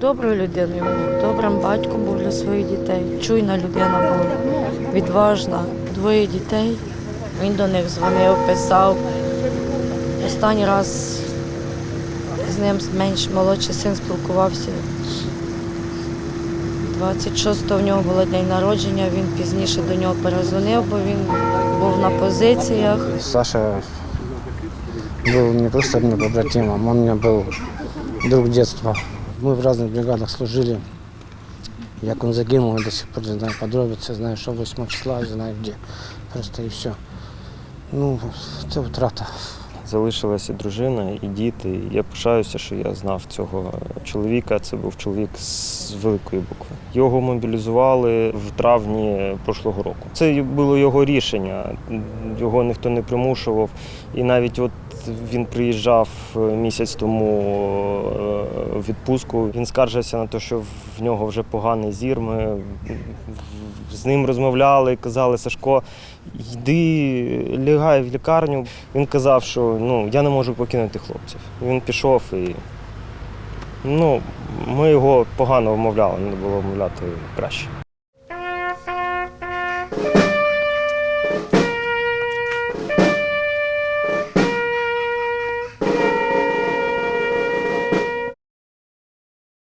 Доброю людиною був, добрим батьком був для своїх дітей. Чуйна людина була, відважна. Двоє дітей. Він до них дзвонив, писав. Останній раз з ним менш молодший син спілкувався. 26-го в нього було день народження, він пізніше до нього перезвонив, бо він був на позиціях. Саша был не просто мне побратимом, у меня был друг детства. Мы в разных бригадах служили. Як он загинул, я до сих пор не знаю подробицы, знаю, что 8 числа, знаю где. Просто и все. Ну, це втрата. Залишилася дружина і діти. Я пишаюся, що я знав цього чоловіка. Це був чоловік з великої букви. Його мобілізували в травні прошлого року. Це було його рішення. Його ніхто не примушував. І навіть от він приїжджав місяць тому е, в відпустку. Він скаржився на те, що в нього вже поганий зір. Ми з ним розмовляли, казали Сашко, йди, лягай в лікарню. Він казав, що ну, я не можу покинути хлопців. Він пішов і ну, ми його погано вмовляли, треба було вмовляти краще.